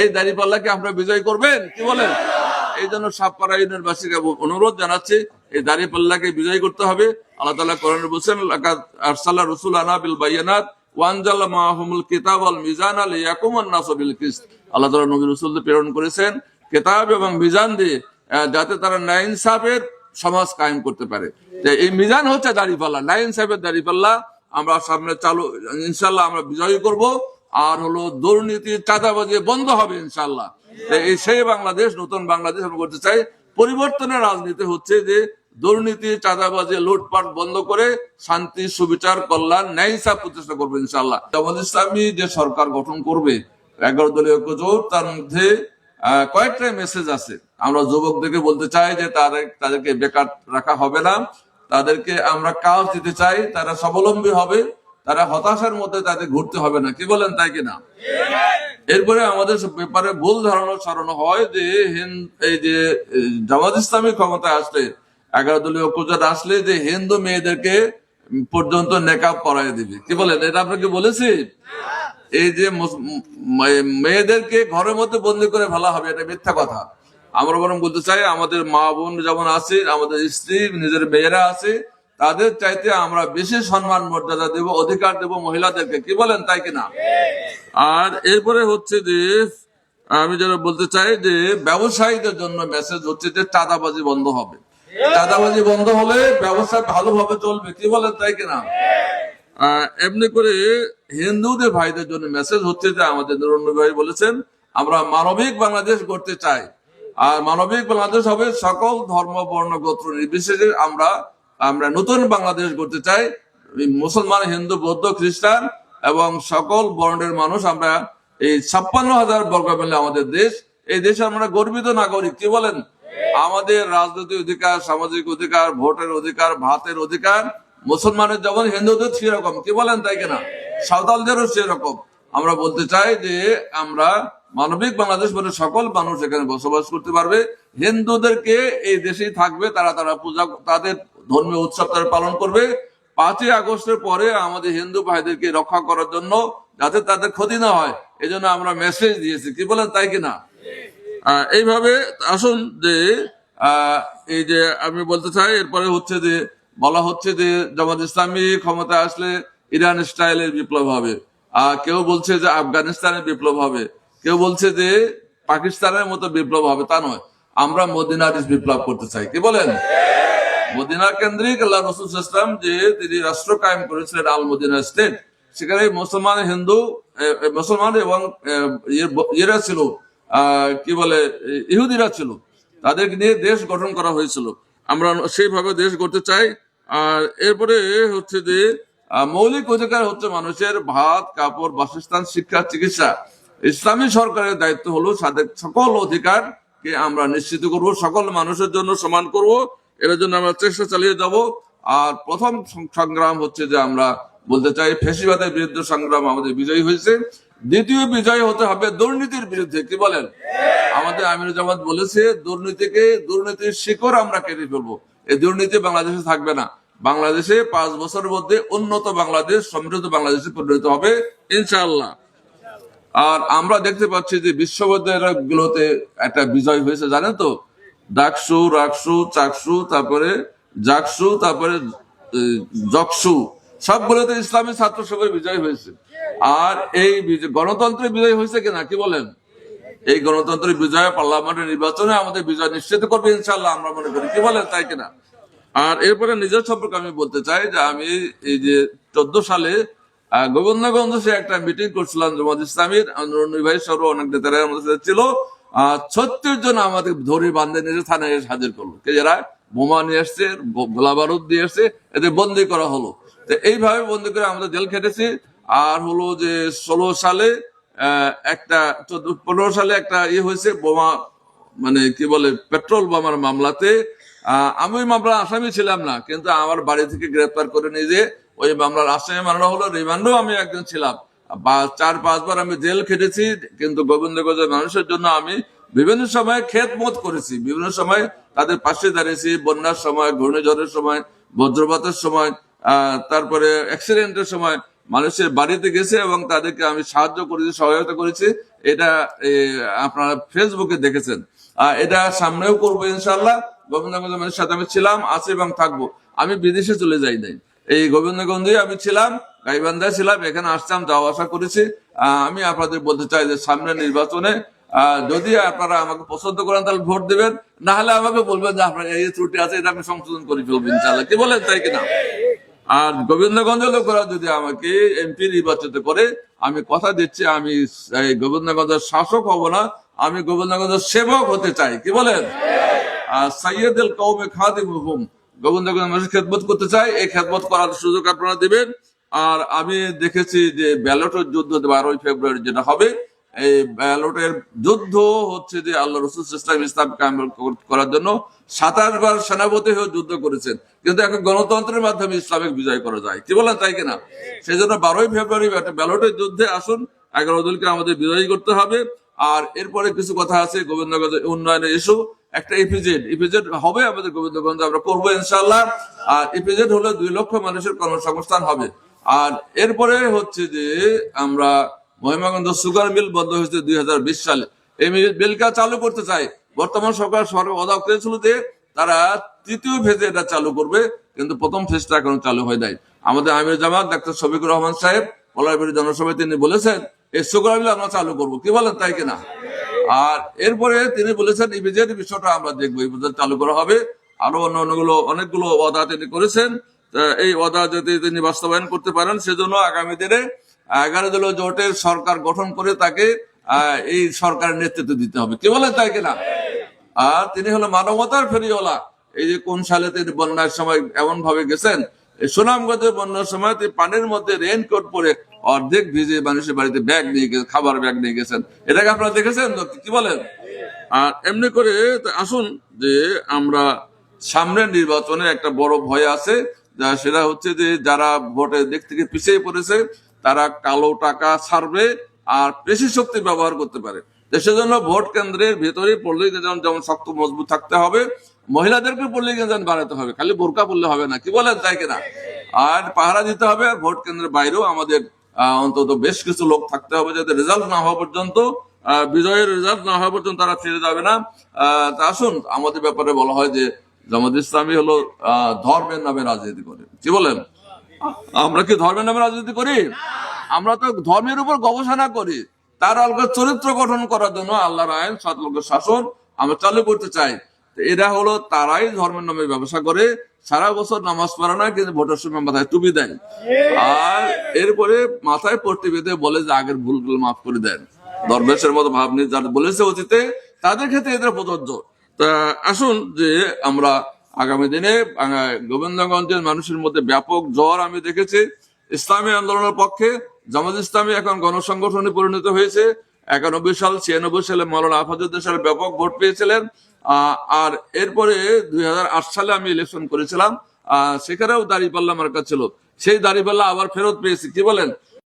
এই দাঁড়িপাল্লাকে আমরা বিজয় করবেন? কি বলেন? এই জন্য সাপপাড়া ইউনিয়নবাসীকে অনুরোধ জানাচ্ছি, এই দাঁড়িপাল্লাকে বিজয় করতে হবে। আল্লাহ তালা কোরআন বলছেন আরসাল্লাহ রসুল আনা বিল বাইয়ানাত ওয়ানজাল মাহমুল মিজান প্রেরণ করেছেন কিতাব এবং মিজান দিয়ে যাতে তারা সমাজ কায়েম করতে পারে। এই মিজান হচ্ছে আমরা সামনে চালু ইনশাল্লাহ আমরা বিজয়ী করব। আর হলো দুর্নীতি চাঁদাবাজি বন্ধ হবে ইনশাল্লাহ এই সেই বাংলাদেশ, নতুন বাংলাদেশ আমরা করতে চাই, পরিবর্তনের রাজনীতি হচ্ছে যে দুর্নীতি, চাঁদাবাজি, লুটপাট বন্ধ করে শান্তি, সুবিচার, কল্যাণ, ন্যায় ইনসাফ প্রতিষ্ঠা করবে ইনশাল্লাহ জামাত ইসলামী যে সরকার গঠন করবে, এগারো দলীয় জোট তার মধ্যে কয়েকটা মেসেজ আছে। আমরা যুবকদেরকে বলতে চাই যে তাদের, তাদেরকে বেকার রাখা হবে না। তাদেরকে আমরা কাজ দিতে চাই, তারা স্বাবলম্বী হবে। তারা হতাশার মধ্যে তাদের ঘুরতে হবে না। কি বলেন তাই কিনা? এরপরে আমাদের ব্যাপারে ভুল ধারণা ছড়ানো হয় যে এই যে জামাত ইসলামী ক্ষমতায় আসলে এগারো দলীয় ঐক্যজোট আসলে যে হিন্দু মেয়েদেরকে পর্যন্ত নেকাব করাই দিবে। কি বলেন? এটা আপনাকে বলেছি? এই যে মেয়েদেরকে ঘরের মধ্যে বন্দি করে ফেলা হবে, এটা মিথ্যা কথা। আমরা বরং বলতে চাই, আমাদের মা বোন যেমন আছে, আমাদের স্ত্রী, নিজের মেয়েরা আছে তাদের চাইতে আমরা বেশি সম্মান, মর্যাদা দেব, অধিকার দেব মহিলাদেরকে। কি বলেন, তাই কিনা আর এরপরে হচ্ছে যে, আমি যেটা বলতে চাই যে, ব্যবসায়ীদের জন্য মেসেজ হচ্ছে যে, চাঁদাবাজি বন্ধ হবে। চাঁদাবাজি বন্ধ হলে ব্যবসা ভালোভাবে চলবে। কি বলেন, তাই কিনা এমনি করে হিন্দুদের ভাইদের জন্য মেসেজ হচ্ছে যে, আমাদের নরেন্দ্র ভাই বলেছেন, আমরা মানবিক বাংলাদেশ করতে চাই। আর মানবিক বাংলাদেশ হবে সকল ধর্ম, বর্ণ, গোত্র নির্বিশেষে আমরা আমরা নতুন বাংলাদেশ করতে চাই। মুসলমান, হিন্দু, বৌদ্ধ, খ্রিস্টান এবং সকল বর্ণের মানুষ আমরা এই ছাপ্পান্ন হাজার বর্গ মিলে আমাদের দেশ। এই দেশে আমরা গর্বিত নাগরিক, কি বলেন? আমাদের রাজনৈতিক অধিকার, সামাজিক অধিকার, ভোটের অধিকার, ভাতের অধিকার, মুসলমানের যেমন হিন্দুদের সেরকম, কি বলেন তাই কিনা? সাঁওতালদেরও সেরকম। আমরা বলতে চাই যে আমরা মানবিক বাংলাদেশ বলে সকল মানুষ এখানে বসবাস করতে পারবে। হিন্দুদেরকে এই দেশেই থাকবে, তারা তারা পূজা, তাদের ধর্মীয় উৎসব তারা পালন করবে। পাঁচই আগস্টের পরে আমাদের হিন্দু ভাইদেরকে রক্ষা করার জন্য যাতে তাদের ক্ষতি না হয় এই জন্য আমরা মেসেজ দিয়েছি। কি বলেন, তাই কিনা? এইভাবে আসুন যে এই যে আমি বলতে চাই, এরপরে হচ্ছে যে, বলা হচ্ছে যে, জামাত ইসলামী ক্ষমতা আসলে ইরান স্টাইলের বিপ্লব হবে। আর কেউ বলছে যে আফগানিস্তানের বিপ্লব হবে। কেউ বলছে যে পাকিস্তানের মতো বিপ্লব হবে, তা নয়। আমরা মদিনার বিপ্লব করতে চাই। কি বলেন? মদিনা কেন্দ্রিক আল্লাহ রসুল ইসলাম যে তিনি রাষ্ট্র কায়েম করেছিলেন আল মদিনা স্টেট, সেখানে মুসলমান হিন্দু মুসলমান এবং ইয়ে ইয়েরা ছিল কি বলে ইহুদিরা ছিল। তাদেরকে নিয়ে দেশ গঠন করা হয়েছিল। আমরা সেইভাবে দেশ গড়তে চাই। আর এরপরে হচ্ছে যে মৌলিক অধিকার হচ্ছে মানুষের ভাত, কাপড়, বাসস্থান, শিক্ষা, চিকিৎসা। ইসলামী সরকারের দায়িত্ব হলো তাদের সকল অধিকারকে আমরা নিশ্চিত করব, সকল মানুষের জন্য সমান করব, এর জন্য আমরা চেষ্টা চালিয়ে যাব। আর প্রথম সংগ্রাম হচ্ছে যে আমরা বলতে চাই, ফেসিবাদের বিরুদ্ধে সংগ্রাম আমাদের বিজয়ী হয়েছে। দ্বিতীয় বিজয় হতে হবে দুর্নীতির বিরুদ্ধে, কি বলেন? আমাদের আমির জামাত বলেছে, দুর্নীতিকে দুর্নীতির শিকড় আমরা কেটে ফেলব। এই দুর্নীতি বাংলাদেশে থাকবে না। বাংলাদেশে পাঁচ বছরের মধ্যে উন্নত বাংলাদেশ, সমৃদ্ধ বাংলাদেশে পরিণত হবে, ইনশাআল্লাহ। আর আমরা দেখতে পাচ্ছি যে বিশ্ববিদ্যালয়গুলোতে একটা বিজয় হয়েছে, জানেন তো? ডাকসু রাকসু চাকসু, তারপরে জাকসু তারপরে জকসু সবগুলোতে ইসলামী ছাত্র সভায় বিজয় হয়েছে। আর এই গণতন্ত্রের বিজয় হয়েছে কিনা, কি বলেন? এই গণতন্ত্রের বিজয় পার্লামেন্টের নির্বাচনে আমাদের বিজয় নিশ্চিত করবে ইনশাল্লাহ আমরা মনে করি। কি বলেন, তাই কিনা? আর এরপরে নিজের সম্পর্কে আমি বলতে চাই যে আমি এই যে চোদ্দ সালে গোবিন্দগঞ্জ সে একটা মিটিং করছিলাম জামাত ইসলামীর ভাই সহ অনেক নেতারা আমাদের সাথে ছিল। ছত্রিশ জন আমাদের ধরে বান্ধে নিয়ে থানায় এসে হাজির করল। কে যারা? বোমা নিয়ে আসছে, গো- গোলা বারুদ দিয়ে আসছে, এদের বন্দি করা হলো। তো এইভাবে বন্দি করে আমাদের জেল খেটেছি। আর হলো যে ষোলো সালে একটা চোদ্দ, পনেরো সালে একটা ইয়ে হয়েছে বোমা মানে কি বলে, পেট্রোল বোমার মামলাতে। আমি ওই মামলার আসামি ছিলাম না, কিন্তু আমার বাড়ি থেকে গ্রেফতার করে নিয়ে যে ওই মামলার আসামি মামলা হলো, রিমান্ডও আমি একজন ছিলাম। চার, পাঁচবার আমি জেল খেটেছি, কিন্তু গোবিন্দগঞ্জের মানুষের জন্য আমি বিভিন্ন সময় খেত মত করেছি। বিভিন্ন সময় তাদের পাশে দাঁড়িয়েছি, বন্যার সময়, ঘূর্ণিঝড়ের সময়, বজ্রপাতের সময় তারপরে অ্যাক্সিডেন্টের সময় মানুষের বাড়িতে গেছে এবং তাদেরকে আমি সাহায্য করেছি, সহায়তা করেছি। এটা আপনারা ফেসবুকে দেখেছেন। এটা সামনেও করব ইনশাল্লাহ গোবিন্দগঞ্জের মানুষের সাথে আমি ছিলাম, আছি এবং থাকব। আমি বিদেশে চলে যাই নাই। এই গোবিন্দগঞ্জে আমি ছিলাম, গাইবান্ধায় ছিলাম, এখানে আসতাম, যাওয়া আসা করেছি। আমি আপনাদের বলতে চাই যে সামনে নির্বাচনে যদি আপনারা আমাকে পছন্দ করেন, তাহলে ভোট দিবেন। না হলে আমাকে বলবেন যে আপনার এই ত্রুটি আছে, এটা আমি সংশোধন করে ফেলব ইনশাল্লাহ কি বলেন, তাই কিনা? আর গোবিন্দগঞ্জের লোকেরা যদি আমাকে এমপি নির্বাচিত করে, আমি কথা দিচ্ছি, আমি গোবিন্দগঞ্জের শাসক হব না, আমি গোবিন্দগঞ্জের সেবক হতে চাই। কি বলেন? আর সাইয়েদুল কৌমে খাদিম হুকুম গোবিন্দগঞ্জ মানুষ খেদমত করতে চাই, এই খেদমত করার সুযোগ আপনারা দিবেন। আর আমি দেখেছি যে ব্যালটের যুদ্ধ বারোই ফেব্রুয়ারি যেটা হবে, এই ব্যালটের যুদ্ধ হচ্ছে যে আল্লাহ রসুল ইসলাম ইসলাম কায়েম করার জন্য সাতাশ বার সেনাপতি হয়ে যুদ্ধ করেছেন। কিন্তু এখন গণতন্ত্রের মাধ্যমে ইসলামিক বিজয় করা যায়। কি বলেন, তাই কিনা? সেই জন্য বারোই ফেব্রুয়ারি ব্যালটের যুদ্ধে আসুন, এগারো দলকে আমাদের বিজয়ী করতে হবে। আর এরপরে কিছু কথা আছে গোবিন্দগঞ্জের উন্নয়নের ইস্যু একটা ইপিজেড ইপিজেড হবে আমাদের গোবিন্দগঞ্জ, আমরা করব ইনশাল্লাহ আর ইপিজেড হলে দুই লক্ষ মানুষের কর্মসংস্থান হবে। আর এরপরে হচ্ছে যে আমরা মহিমাগঞ্জ সুগার মিল বন্ধ হয়েছে দুই সালে। এই মিলটা চালু করতে চাই। বর্তমান সরকার সরকার অদা করেছিল যে তারা তৃতীয় ফেজে এটা চালু করবে, কিন্তু প্রথম ফেজটা এখন চালু হয়ে যায় আমাদের আমির জামাত, ডাক্তার শফিকুর রহমান সাহেব পলারবাড়ি জনসভায় তিনি বলেছেন এই আমরা চালু করব। কি বলেন, তাই কিনা? আর এরপরে তিনি বলেছেন বিষয়টা আমরা দেখব। চালু করা হবে। আরও অন্য অন্যগুলো অনেকগুলো ওয়াদা তিনি করেছেন। এই ওয়াদা যদি তিনি বাস্তবায়ন করতে পারেন, সেজন্য আগামী দিনে এগারো দলীয় জোটের সরকার গঠন করে তাকে এই সরকারের নেতৃত্ব দিতে হবে। কি বলেন, তাই কিনা? আর তিনি হলো মানবতার ফেরিওয়ালা। এই যে কোন সালে তিনি বন্যার সময় এমন ভাবে গেছেন সুনামগঞ্জের বন্যার সময় তিনি পানির মধ্যে রেইনকোট পরে অর্ধেক ভিজে মানুষের বাড়িতে ব্যাগ নিয়ে গেছেন খাবার ব্যাগ নিয়ে গেছেন। এটাকে আপনারা দেখেছেন? কি বলেন? আর এমনি করে আসুন যে আমরা সামনের নির্বাচনে একটা বড় ভয় আছে, যা সেটা হচ্ছে যে যারা ভোটের দিক থেকে পিছিয়ে পড়েছে, তারা কালো টাকা ছাড়বে আর পেশি শক্তি ব্যবহার করতে পারে। সেজন্য ভোট কেন্দ্রের ভেতরে পল্লী যেমন শক্ত, মজবুত থাকতে হবে, মহিলাদেরকে পল্লী বাড়াতে হবে, খালি বোরকা পড়লে হবে না, কি বলেন তাই কিনা? আর পাহারা দিতে হবে আর ভোট কেন্দ্রের বাইরেও আমাদের অন্তত বেশ কিছু লোক থাকতে হবে যাতে রেজাল্ট না হওয়া পর্যন্ত বিজয়ের রেজাল্ট না হওয়া পর্যন্ত তারা ফিরে যাবে না। তা আসুন, আমাদের ব্যাপারে বলা হয় যে জামাত ইসলামী হলো ধর্মের নামে রাজনীতি করে। কি বলেন? আমরা কি ধর্মের নামে রাজনীতি করি? আমরা তো ধর্মের উপর গবেষণা করি। তার আলগা চরিত্র গঠন করার জন্য আল্লাহর আইন, সৎ লোকের শাসন আমরা চালু করতে চাই। এরা হলো তারাই ধর্মের নামে ব্যবসা করে। সারা বছর নামাজ পড়ে না, কিন্তু ভোটের সময় মাথায় টুপি দেন আর এরপরে মাথায় পট্টি বেঁধে বলে যে আগের ভুলগুলো মাফ করে দেন। দরবেশের মতো ভাব নিয়ে যারা বলেছে অতীতে, তাদের ক্ষেত্রে এদের প্রযোজ্য। তা আসুন যে আমরা আগামী দিনে গোবিন্দগঞ্জের মানুষের মধ্যে ব্যাপক জ্বর আমি দেখেছি। ইসলামী আন্দোলনের পক্ষে জামাত ইসলামী এখন গণসংগঠনে পরিণত হয়েছে। একানব্বই সাল, ছিয়ানব্বই সালে মৌলানা আফাজুদ্দিন সাহেব ব্যাপক ভোট পেয়েছিলেন। আর এরপরে দুই হাজার আট সালে আমি ইলেকশন করেছিলাম সেখানেও দাঁড়িপাল্লা মার্কা ছিল। সেই দাড়ি পাল্লা আবার ফেরত পেয়েছি। কি বলেন?